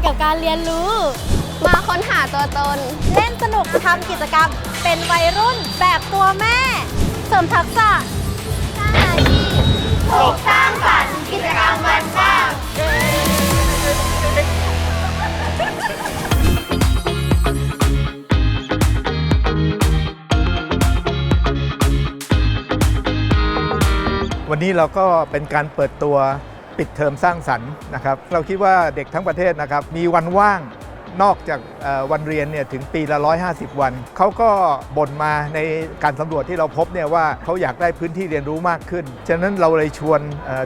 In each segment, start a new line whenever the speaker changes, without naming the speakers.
เกับการเรีย
น
รู้
มาค้นหาตัวตน เล่นสนุกทำกิจกรรม เป็นวัยรุ่นแบบตัวแม่ เสริมทักษะสร้างอาชีพปกสร้างฝันกิจกรรมวันว่าง
วันนี้เราก็เป็นการเปิดตัว ปิดเทอมสร้างสรรค์นะครับ เราคิดว่าเด็กทั้งประเทศนะครับ มีวันว่างนอกจากวันเรียนเนี่ยถึงปีละ 150 วัน เขาก็บ่นมาในการสำรวจที่เราพบเนี่ยว่าเขาอยากได้พื้นที่เรียนรู้มากขึ้น ฉะนั้นเราเลยชวน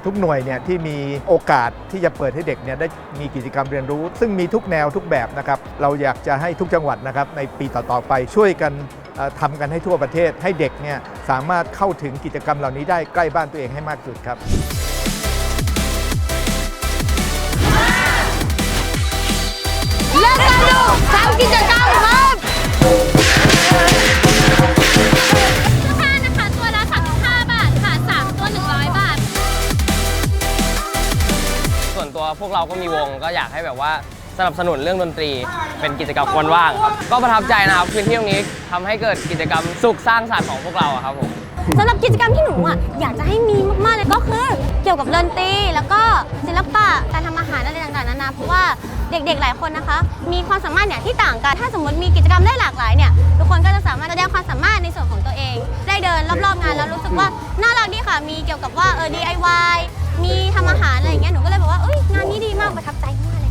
ทุกหน่วยเนี่ยที่มีโอกาสที่จะเปิดให้เด็กเนี่ยได้มีกิจกรรมเรียนรู้ ซึ่งมีทุกแนวทุกแบบนะครับ เราอยากจะให้ทุกจังหวัดนะครับในปีต่อๆไปช่วยกันเอ่อทำกันให้ทั่วประเทศ ให้เด็กเนี่ยสามารถเข้าถึงกิจกรรมเหล่านี้ได้ใกล้บ้านตัวเองให้มากที่สุดครับ
พวกเราก็มีวง ก็อยากให้แบบว่าสนับสนุนเรื่องดนตรี เป็นกิจกรรมวันว่างครับก็ประทับใจนะครับพื้นที่ตรงนี้ทำให้เกิดกิจกรรมสุขสร้างสรรค์ของพวกเราอะครับผม
สำหรับกิจกรรมที่หนูอะอยากจะให้มีมากๆเลยก็คือ เกี่ยวกับดนตรีแล้วก็ศิลปะการทำอาหารอะไรต่างๆนานาเพราะว่าเด็กๆหลายคนนะคะ มีความสามารถเนี่ยที่ต่างกันถ้าสมมติมีกิจกรรมได้หลากหลายเนี่ยทุกคนก็จะสามารถแสดงความสามารถในส่วนของตัวเอง ได้เดินรอบๆงานแล้วรู้สึกว่าน่ารักดีค่ะมีเกี่ยวกับว่าเออ DIY ทับใจมาก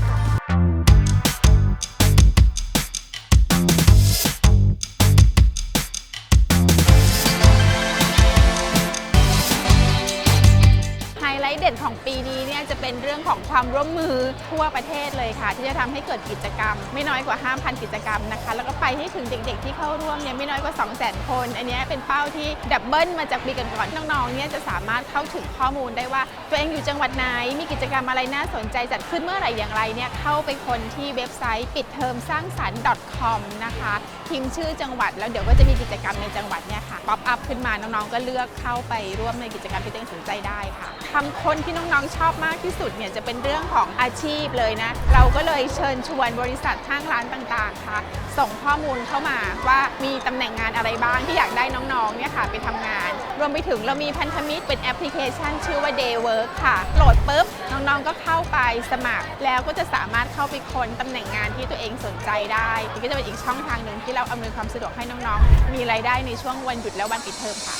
เป็
นเรื่องของความร่วมมือทั่วประเทศเลยค่ะ ที่จะทำให้เกิดกิจกรรม ไม่น้อยกว่า 5,000 กิจกรรมนะคะ แล้วก็ไปให้ถึงเด็กๆ ที่เข้าร่วมเนี่ยไม่น้อยกว่า 200,000 คน อันนี้เป็นเป้าที่ดับเบิลมาจากปีก่อนๆน้องๆเนี่ยจะสามารถเข้าถึงข้อมูลได้ว่า ตัวเองอยู่จังหวัดไหน มีกิจกรรมอะไรน่าสนใจจัดขึ้นเมื่อไหร่อย่างไรเนี่ยเข้าไปคนที่เว็บไซต์ปิดเทอมสร้างสรรค์ .com นะคะ พิมพ์ชื่อจังหวัด แล้วเดี๋ยวก็จะมีกิจกรรมในจังหวัดเนี่ยค่ะป๊อปอัพขึ้นมาน้องๆก็เลือกเข้าไปร่วมในกิจกรรมที่ตัวเองสนใจได้ค่ะคำคนที่น้องๆชอบมากที่สุดเนี่ยจะเป็นเรื่องของอาชีพเลยนะ เราก็เลยเชิญชวนบริษัทห้างร้านต่างๆค่ะ ส่งข้อมูลเข้ามาว่ามีตำแหน่งงานอะไรบ้างที่อยากได้น้องๆเนี่ยค่ะไปทำงาน รวมไปถึงเรามีพันธมิตรเป็นแอปพลิเคชันชื่อว่า Day Work ค่ะ โหลดปุ๊บ น้องๆก็เข้าไปสมัคร แล้วก็จะสามารถเข้าไปค้นตำแหน่งงานที่ตัวเองสนใจได้นี่ก็จะเป็นอีกช่องทางหนึ่งที่เราอำนวยความสะดวกให้น้องๆ มีรายได้ในช่วงวันหยุดและวันปิดเทอมค่ะ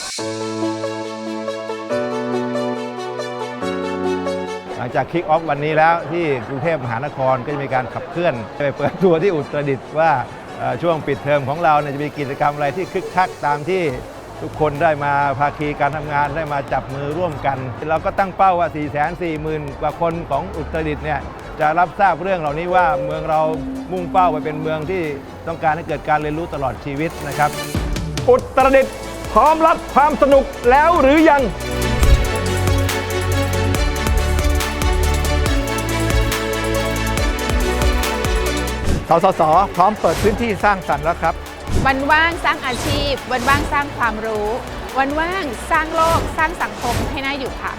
หลังจากคิกออฟวันนี้แล้วที่กรุงเทพมหานครก็จะมีการขับเคลื่อนไปเปิดตัวที่อุตรดิตถ์ว่าเอ่อช่วงปิดเทอมของเราเนี่ยจะมีกิจกรรมอะไรที่คึกคักตามที่ ทุกคนได้มาภาคีการทำงานได้มาจับมือร่วมกัน เราก็ตั้งเป้าว่า 4 4 0 0 0 0 กว่าคนของอุตรดิตถ์เนี่ยจะรับทราบเรื่องเหล่านี้ว่าเมืองเรามุ่งเป้าไปเป็นเมืองที่ต้องการให้เกิดการเรียนรู้ตลอดชีวิตนะครับ
อุตรดิตถ์พร้อมรับความสนุกแล้วหรือยัง
สสส พร้อมเปิดพื้นที่สร้างสรรค์แล้วครับ
วันว่างสร้างอาชีพ วันว่างสร้างความรู้ วันว่างสร้างโลก สร้างสังคมให้น่าอยู่ค่ะ